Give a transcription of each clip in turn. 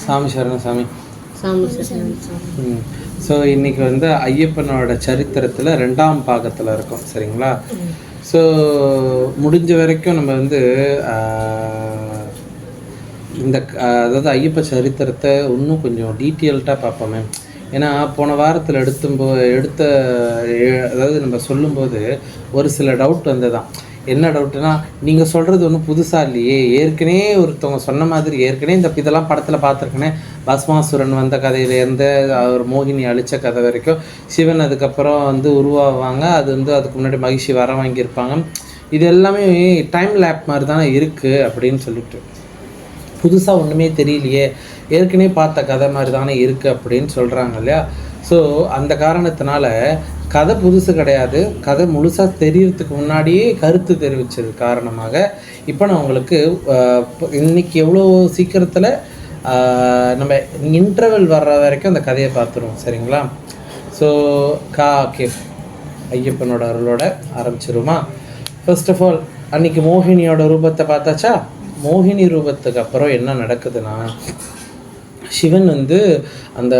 சாமி சரணம் சாமி. ஸோ இன்னைக்கு வந்து ஐயப்பனோட சரித்திரத்தில் ரெண்டாம் பாகத்தில் இருக்கோம் சரிங்களா? ஸோ முடிஞ்ச வரைக்கும் நம்ம வந்து இந்த அதாவது ஐயப்ப சரித்திரத்தை இன்னும் கொஞ்சம் டீட்டெயில்டாக பார்ப்போமே ஏன்னா போன வாரத்தில் எடுத்தும்போ எடுத்த எ- அதாவது நம்ம சொல்லும்போது ஒரு சில டவுட் வந்ததுதான். என்ன டவுட்னா நீங்கள் சொல்கிறது ஒன்றும் புதுசாக இல்லையே. ஏற்கனவே ஒருத்தவங்க சொன்ன மாதிரி ஏற்கனவே இந்த இதெல்லாம் படத்தில் பார்த்துருக்கேனே. பஸ்மாசுரன் வந்த கதையிலேருந்து அவர் மோகினி அழிச்ச கதை வரைக்கும் சிவன் அதுக்கப்புறம் வந்து உருவாவாங்க. அது வந்து அதுக்கு முன்னாடி மகிழ்ச்சி வர வாங்கியிருப்பாங்க. இது எல்லாமே டைம் லேப் மாதிரி தானே இருக்குது அப்படின்னு சொல்லிட்டு. புதுசாக ஒன்றுமே தெரியலையே. ஏற்கனவே பார்த்த கதை மாதிரி தானே இருக்குது அப்படின்னு சொல்கிறாங்க இல்லையா? ஸோ அந்த காரணத்தினால கதை புதுசு கிடையாது. கதை முழுசாக தெரியறதுக்கு முன்னாடியே கருத்து தெரிவித்தது காரணமாக. இப்போ நான் உங்களுக்கு ஆஹ், இன்னைக்கு எவ்வளோ சீக்கிரத்தில் நம்ம இன்டர்வல் வர்ற வரைக்கும் அந்த கதையை பார்த்துருவோம். சரிங்களா? ஸோ கா ஓகே ஐயப்பனோட அருளோட ஆரம்பிச்சிருமா ஃபர்ஸ்ட் ஆஃப் ஆல் அன்னைக்கு மோகினியோட ரூபத்தை பார்த்தாச்சா? மோகினி ரூபத்துக்கு அப்புறம் என்ன நடக்குதுன்னா சிவன் வந்து அந்த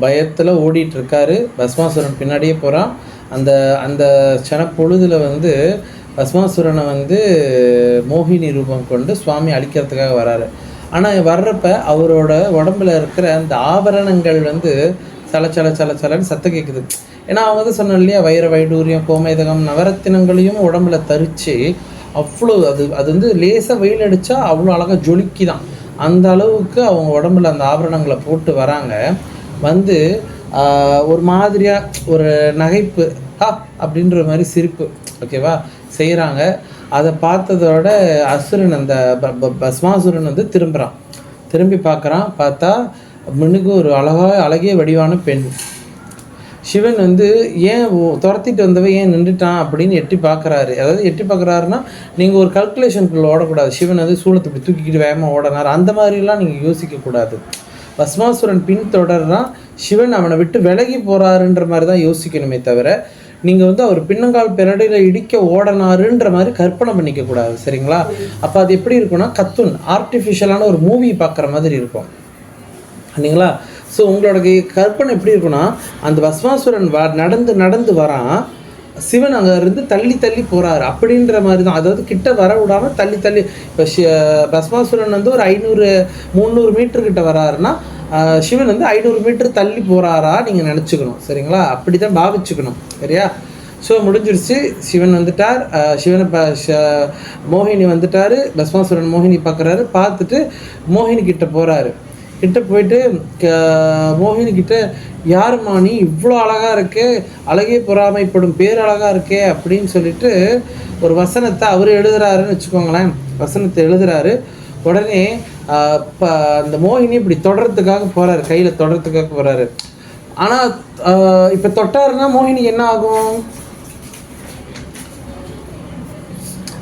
பயத்தில் ஓடிட்டுருக்காரு. பஸ்மாசுரன் பின்னாடியே போகிறான் அந்த அந்த சனப்பொழுதில் வந்து பஸ்மாசுரனை வந்து மோகினி ரூபம் கொண்டு சுவாமி அழிக்கிறதுக்காக வராரு. ஆனால் வர்றப்ப அவரோட உடம்புல இருக்கிற அந்த ஆபரணங்கள் வந்து சல சல சல சலன்னு சத்தம் கேட்குது ஏன்னா அவங்க வந்து சொன்னோம் இல்லையா வைர வைடூரியம் கோமேதகம் நவரத்தினங்களையும் உடம்புல தரித்து அவ்வளோ அது அது வந்து லேசாக வெயில் அடித்தா அவ்வளோ அழகாக ஜொலிக்குதான். அந்த அளவுக்கு அவங்க உடம்புல அந்த ஆபரணங்களை போட்டு வராங்க. வந்து ஒரு மாதிரியாக ஒரு நகைப்பு ஹா அப்படின்ற மாதிரி சிரிப்பு ஓகேவா செய்கிறாங்க அதை பார்த்ததோட அசுரன் அந்த ப- ப- பஸ்மாசுரன் வந்து திரும்புகிறான் திரும்பி பார்க்குறான் பார்த்தா மின்னுக்கு ஒரு அழகாக அழகிய வடிவான பெண். சிவன் வந்து ஏன் துரத்திட்டு வந்தவன் ஏன் நின்றுட்டான் அப்படின்னு எட்டி பார்க்குறாரு அதாவது எட்டி பார்க்குறாருன்னா நீங்கள் ஒரு கல்குலேஷனுக்குள்ளே ஓடக்கூடாது. சிவன் வந்து சூளத்தை இப்படி தூக்கிக்கிட்டு வேகமாக ஓடனார் அந்த மாதிரிலாம் நீங்கள் யோசிக்கக்கூடாது பஸ்மாசுரன் பின் தொடர்னா சிவன் அவனை விட்டு விலகி போகிறாருன்ற மாதிரி தான் யோசிக்கணுமே தவிர நீங்கள் வந்து அவர் பின்னங்கால் பிறடையில் இடிக்க ஓடனாருன்ற மாதிரி கற்பனை பண்ணிக்கக்கூடாது சரிங்களா? அப்போ அது எப்படி இருக்கும்னா கத்துன் ஆர்டிஃபிஷியலான ஒரு மூவி பார்க்குற மாதிரி இருக்கும். இல்லைங்களா? ஸோ உங்களோட கற்பனை எப்படி இருக்குன்னா அந்த பஸ்மாசுரன் வ நடந்து நடந்து வரான். சிவன் அங்கே இருந்து தள்ளி தள்ளி போகிறாரு அப்படின்ற மாதிரி தான் அதாவது கிட்ட வர விடாமல் தள்ளி தள்ளி இப்போ பஸ்மாசுரன் வந்து ஒரு ஐநூறு முந்நூறு மீட்டர் கிட்ட வராருன்னா சிவன் வந்து ஐநூறு மீட்டர் தள்ளி போகிறாரா நீங்கள் நினச்சிக்கணும். சரிங்களா? அப்படி தான் பாவிச்சுக்கணும். சரியா? ஸோ முடிஞ்சிருச்சு. சிவன் வந்துட்டார். சிவனை ப மோகினி வந்துட்டார். பஸ்மாசுரன் மோகினி பார்க்குறாரு பார்த்துட்டு மோகினி கிட்ட போகிறாரு கிட்ட போயிட்டு மோகினி கிட்ட யாருமா நீ? இவ்வளோ அழகாக இருக்கே அழகே பொறாமைப்படும் பேரழகா இருக்கே அப்படின்னு சொல்லிட்டு ஒரு வசனத்தை அவர் எழுதுறாருன்னு வச்சுக்கோங்களேன். வசனத்தை எழுதுறாரு. உடனே இப்போ அந்த மோகினி இப்படி தொடறதுக்காக போகிறாரு கையில் தொடறதுக்காக போகிறாரு ஆனால் இப்போ தொட்டாருன்னா மோகினிக்கு என்ன ஆகும்?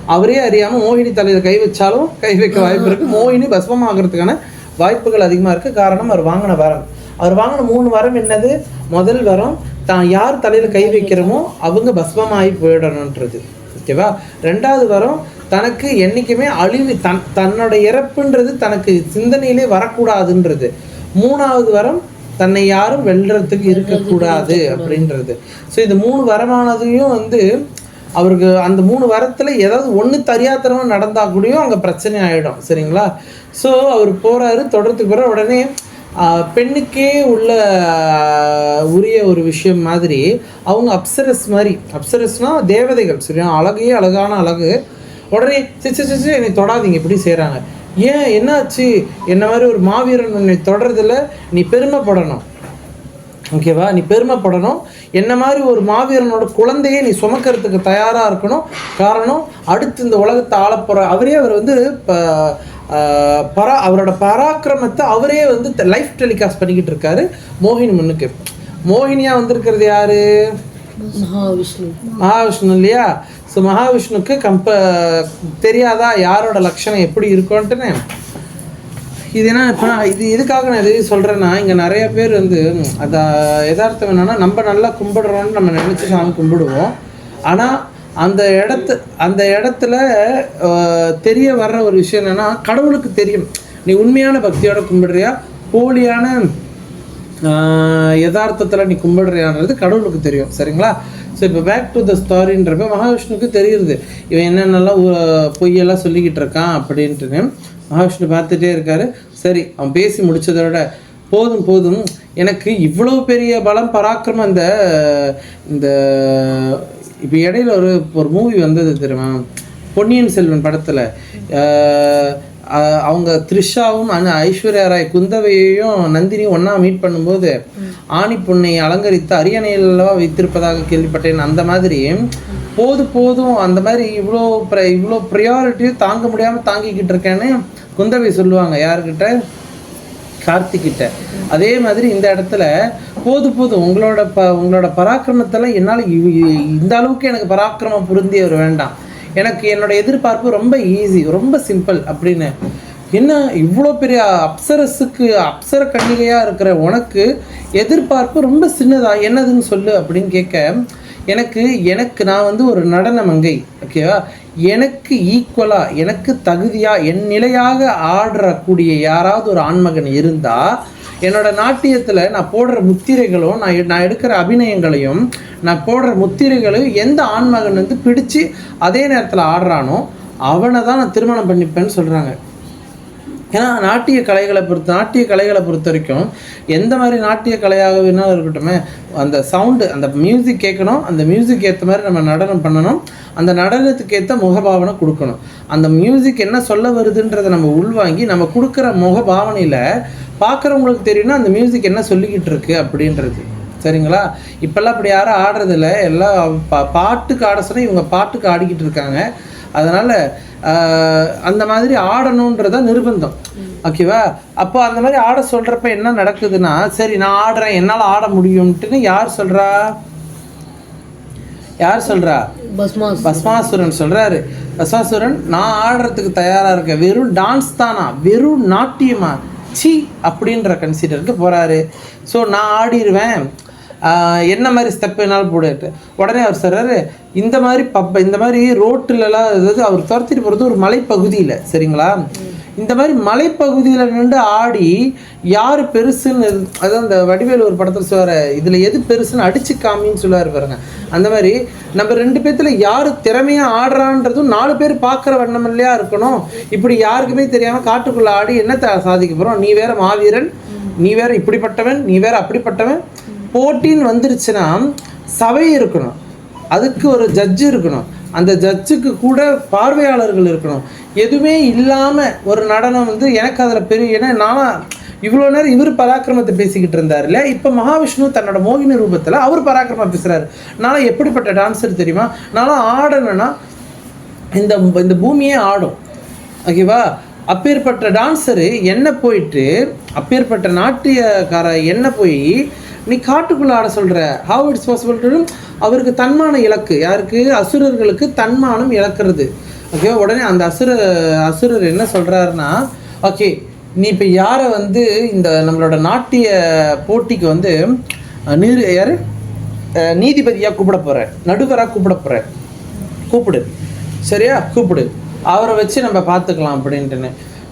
அவரே அறியாமல் மோகினி தலையில் கை வச்சாலும் கை வைக்க வாய்ப்பு இருக்குது மோகினி பஸ்மம் ஆகிறதுக்கான வாய்ப்புகள் அதிகமாக இருக்குது காரணம் அவர் வாங்கின வரம். அவர் வாங்கின மூணு வரம் என்னது? முதல் வரம் தான் யார் தலையில் கை வைக்கிறோமோ அவங்க பஸ்மமாகி போயிடணுன்றது. ஓகேவா? ரெண்டாவது வரம் தனக்கு என்றைக்குமே அழிவு தன் தன்னோட இறப்புன்றது தனக்கு சிந்தனையிலே வரக்கூடாதுன்றது. மூணாவது வரம் தன்னை யாரும் வெல்றதுக்கு இருக்கக்கூடாது அப்படின்றது. ஸோ இந்த மூணு வரமானதையும் வந்து அவருக்கு அந்த மூணு வாரத்தில் ஏதாவது ஒன்று தெரியாதனமா நடந்தால் கூடயும் அங்கே பிரச்சனை ஆகிடும் சரிங்களா? ஸோ அவர் போகிறாரு தொடர்த்துக்கு போகிற உடனே பெண்ணுக்கே உள்ள உரிய ஒரு விஷயம் மாதிரி அவங்க அப்சரஸ் மாதிரி அப்சரஸ்னா தேவதைகள் சரியா? அழகையே அழகான அழகு. உடனே சிச்சு சிச்சு என்னை தொடாதீங்க இப்படி செய்கிறாங்க ஏன் என்னாச்சு? என்ன மாதிரி ஒரு மாவீரன் உன்னை தொடர்றதில் நீ பெருமைப்படணும். ஓகேவா? நீ பெருமைப்படணும். என்ன மாதிரி ஒரு மாவீரனோட குழந்தையை நீ சுமக்கிறதுக்கு தயாராக இருக்கணும்? காரணம் அடுத்து இந்த உலகத்தை ஆளப்போகிற அவரே அவர் வந்து ப- ஆஹ் பரா அவரோட பராக்கிரமத்தை அவரே வந்து லைஃப் டெலிகாஸ்ட் பண்ணிக்கிட்டு இருக்காரு. மோகினி முன்னுக்கு. மோகினியா வந்திருக்கிறது யாரு? மகாவிஷ்ணு. மகாவிஷ்ணு இல்லையா? ஸோ மகாவிஷ்ணுக்கு கம்ப தெரியாதா? யாரோட லட்சணம் எப்படி இருக்கும்ன்ட்டுன்னு? இது என்ன இப்போ நான் இது எதுக்காக நான் எதுவும் சொல்கிறேன்னா இங்கே நிறைய பேர் வந்து அந்த எதார்த்தம் யதார்த்தம் நம்ம நல்லா கும்பிடுறோம்னு நம்ம நினச்சி சாமி கும்பிடுவோம். ஆனால் அந்த இடத்து அந்த இடத்துல தெரிய வர்ற ஒரு விஷயம் என்னென்னா கடவுளுக்கு தெரியும். நீ உண்மையான பக்தியோட கும்பிடுறியா? போலியான யதார்த்தத்தில் நீ கும்பிடுறியான்றது கடவுளுக்கு தெரியும். சரிங்களா? ஸோ இப்போ பேக் டு த ஸ்டாரின்றப்ப மகாவிஷ்ணுவுக்கு தெரியுது. இவன் என்னென்னலாம் பொய்யெல்லாம் சொல்லிக்கிட்டு இருக்கான் அப்படின்ட்டுன்னு. மகாவிஷ்ணு பார்த்துட்டே இருக்காரு. சரி அவன் பேசி முடிச்சதோட போதும் போதும். எனக்கு இவ்வளோ பெரிய பலம் பராக்கிரமம் இந்த இந்த இப்போ இடையில ஒரு ஒரு மூவி வந்தது தெரியுமா? பொன்னியின் செல்வன் படத்தில். அவங்க த்ரிஷாவும் அனு ஐஸ்வர்யா ராய் குந்தவையையும் நந்தினியும் ஒன்றா மீட் பண்ணும்போது ஆணி பொண்ணை அலங்கரித்து அரியணையிலவா வைத்திருப்பதாக கேள்விப்பட்டேன். அந்த மாதிரி போது போதும் அந்த மாதிரி இவ்வளோ ப்ர இவ்வளோ ப்ரியாரிட்டியும் தாங்க முடியாமல் தாங்கிக்கிட்டு இருக்கேன்னு குந்தவை சொல்லுவாங்க யாருக்கிட்ட கார்த்திக்கிட்ட. அதே மாதிரி இந்த இடத்துல போது போதும் உங்களோட ப உங்களோட பராக்கிரமத்தெல்லாம் என்னால் இந்த அளவுக்கு எனக்கு பராக்கிரமம் புரிந்தியவர் வேண்டாம். எனக்கு என்னோட எதிர்பார்ப்பு ரொம்ப ஈஸி ரொம்ப சிம்பிள் அப்படின்னு. என்ன இவ்வளோ பெரிய அப்சரஸுக்கு அப்சர கன்னிகையாக இருக்கிற உனக்கு எதிர்பார்ப்பு ரொம்ப சின்னதா என்னதுன்னு சொல்லு அப்படின்னு கேட்க எனக்கு எனக்கு நான் வந்து ஒரு நடன மங்கை ஓகேவா எனக்கு ஈக்குவலாக எனக்கு தகுதியாக என் நிலையாக ஆடுறக்கூடிய யாராவது ஒரு ஆண்மகன் இருந்தால் என்னோட நாட்டியத்தில் நான் போடுற முத்திரைகளும் நான் எ- நான் எடுக்கிற அபிநயங்களையும் நான் போடுற முத்திரைகளையும் எந்த ஆண்மகன் வந்து பிடிச்சு அதே நேரத்தில் ஆடுறானோ அவனை தான் நான் திருமணம் பண்ணிப்பேன்னு சொல்கிறாங்க ஏன்னா நாட்டிய கலைகளை பொறுத்த நாட்டிய கலைகளை பொறுத்த வரைக்கும் எந்த மாதிரி நாட்டிய கலையாக வேணாலும் இருக்கட்டுமே அந்த சவுண்டு அந்த மியூசிக் கேட்கணும் அந்த மியூசிக் ஏற்ற மாதிரி நம்ம நடனம் பண்ணணும் அந்த நடனத்துக்கு ஏற்ற முகபாவனை கொடுக்கணும். அந்த மியூசிக் என்ன சொல்ல வருதுன்றதை நம்ம உள்வாங்கி நம்ம கொடுக்குற முகபாவனையில் பார்க்குறவங்களுக்கு தெரியும்னா அந்த மியூசிக் என்ன சொல்லிக்கிட்டு இருக்கு அப்படின்றது. சரிங்களா? இப்போல்லாம் அப்படி யாரும் ஆடுறதில்ல. எல்லாம் பா பாட்டுக்கு ஆட சொன்னால் இவங்க பாட்டுக்கு ஆடிக்கிட்டு இருக்காங்க. அதனால் அந்த மாதிரி ஆடணுன்றத நிர்பந்தம். ஓகேவா? அப்போ அந்த மாதிரி ஆட சொல்கிறப்ப என்ன நடக்குதுன்னா சரி நான் ஆடுறேன் என்னால் ஆட முடியும்ட்டுன்னு யார் சொல்கிறா யார் சொல்கிறா பஸ்மாசுரன். சொல்றாரு. பஸ்மாசுரன் நான் ஆடுறதுக்கு தயாரா இருக்கேன். வெறும் டான்ஸ் தானா? வெறும் நாட்டியமா? சி! அப்படின்ற கன்சிடருக்கு போறாரு. ஸோ நான் ஆடிடுவேன் என்ன மாதிரி ஸ்டெப் வேணாலும் போடுட்டு உடனே அவர் சொல்கிறாரு இந்த மாதிரி பப்ப இந்த மாதிரி ரோட்டுலலாம் அதாவது அவர் துரத்திட்டு போகிறது ஒரு மலைப்பகுதியில் சரிங்களா? இந்த மாதிரி மலைப்பகுதியில் நின்று ஆடி யார் பெருசுன்னு அதாவது அதான் அந்த வடிவேலு ஒரு படத்தில் சொல்ற இதில் எது பெருசுன்னு அடிச்சு காமின்னு சொல்லுவார் பாருங்க. அந்த மாதிரி நம்ம ரெண்டு பேர்த்தில் யார் திறமையாக ஆடுறான்றதும் நாலு பேர் பார்க்குற வண்ணமில்லையா இருக்கணும். இப்படி யாருக்குமே தெரியாமல் காட்டுக்குள்ளே ஆடி என்ன சாதிக்க போகிறோம் நீ வேற மாவீரன் நீ வேற இப்படிப்பட்டவன் நீ வேற அப்படிப்பட்டவன் போட்டின்னு வந்துருச்சுன்னா சபை இருக்கணும். அதுக்கு ஒரு ஜட்ஜு இருக்கணும். அந்த ஜட்ஜுக்கு கூட பார்வையாளர்கள் இருக்கணும். எதுவுமே இல்லாமல் ஒரு நடனம் வந்து எனக்கு அதில் பெரிய ஏன்னா நான் இவ்வளோ நேரம் இவர் பராக்கிரமத்தை பேசிக்கிட்டு இருந்தார் இல்லையா? இப்போ மகாவிஷ்ணு தன்னோட மோகினி ரூபத்தில் அவர் பராக்கிரமம் பேசுகிறாரு நான் எப்படிப்பட்ட டான்ஸர் தெரியுமா? நானும் ஆடணும்னா இந்த இந்த பூமியே ஆடும். ஓகேவா அப்பேற்பட்ட டான்ஸரு என்ன போயிட்டு அப்பேற்பட்ட நாட்டியக்கார என்ன போய் நீ காட்டுக்குள்ள ஆட சொல்ற. ஹவு இட்ஸ் பாசிபிள் அவருக்கு தன்மான இலக்கு. யாருக்கு? அசுரர்களுக்கு தன்மானம் இழக்கிறது. ஓகே உடனே அந்த அசுர அசுரர் என்ன சொல்றாருன்னா ஓகே நீ இப்போ யாரை வந்து இந்த நம்மளோட நாட்டிய போட்டிக்கு வந்து நீர் யார்? நீதிபதியாக கூப்பிட போற. நடுவராக கூப்பிட போற. கூப்பிடு. சரியா? கூப்பிடு. அவரை வச்சு நம்ம பார்த்துக்கலாம் அப்படின்ட்டுன்னு.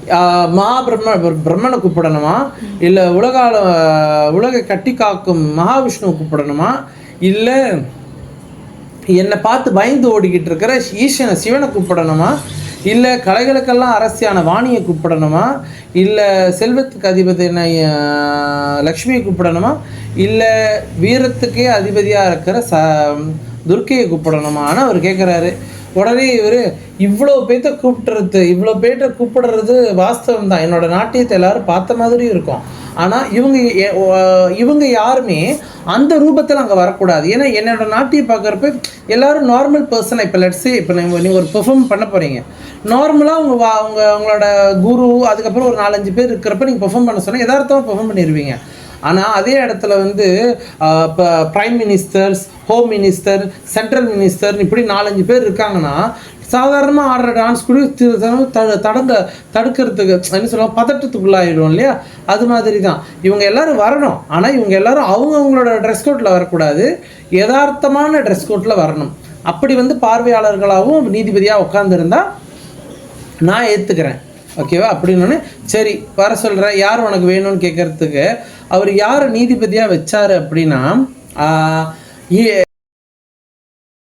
மகாபிரம்ம பிர- பிரம்மனை கூப்பிடணுமா? இல்லை உலகால உலகை கட்டி காக்கும் மகாவிஷ்ணுவை கூப்பிடணுமா? இல்லை என்னை பார்த்து பயந்து ஓடிக்கிட்டு இருக்கிற ஈசனை சிவனை கூப்பிடணுமா? இல்லை கலைகளுக்கெல்லாம் அரசியான வாணியை கூப்பிடணுமா? இல்லை செல்வத்துக்கு அதிபதியான லக்ஷ்மியை கூப்பிடணுமா? இல்லை வீரத்துக்கே அதிபதியாக இருக்கிற ச துர்க்கையை கூப்பிடணுமான்னு அவர் கேட்குறாரு உடனே இவர் இவ்வளோ பேர்த்த கூப்பிட்றது இவ்வளோ பேர்த்த கூப்பிடுறது வாஸ்தவம் தான் என்னோடய நாட்டியத்தை எல்லோரும் பார்த்த மாதிரி இருக்கும். ஆனால் இவங்க இவங்க யாருமே அந்த ரூபத்தில் அங்கே வரக்கூடாது. ஏன்னா என்னோட நாட்டியை பார்க்குறப்ப எல்லாரும் நார்மல் பர்சன் இப்போ லட்ஸு இப்போ நீங்கள் நீங்கள் ஒரு பெர்ஃபார்ம் பண்ண போகிறீங்க நார்மலாக அவங்க வா அவங்க அவங்களோட குரு அதுக்கப்புறம் ஒரு நாலஞ்சு பேர் இருக்கிறப்ப நீங்கள் பெர்ஃபார்ம் பண்ண சொன்னால் எதார்த்தமாக பெர்ஃபார்ம் பண்ணிடுவீங்க ஆனால் அதே இடத்துல வந்து இப்போ prime ministers home minister central minister இப்படி நாலஞ்சு பேர் இருக்காங்கன்னா சாதாரணமாக ஆடுற டான்ஸ் கூட தடங்க தடுக்கிறதுக்கு என்ன சொல்லுவாங்க பதட்டத்துக்குள்ளாயிடும் இல்லையா? அது மாதிரி தான் இவங்க எல்லாரும் வரணும். ஆனால் இவங்க எல்லாரும் அவங்கவுங்களோட ட்ரெஸ் கோட்டில் வரக்கூடாது. யதார்த்தமான ட்ரெஸ் கோட்டில் வரணும். அப்படி வந்து பார்வையாளர்களாகவும் நீதிபதியாக உட்காந்துருந்தா நான் ஏற்றுக்கிறேன் ஓகேவா? அப்படின்னோடனே சரி வர சொல்கிற யார் உனக்கு வேணும்னு கேட்குறதுக்கு அவர் யார் நீதிபதியாக வச்சார் அப்படின்னா ஏ-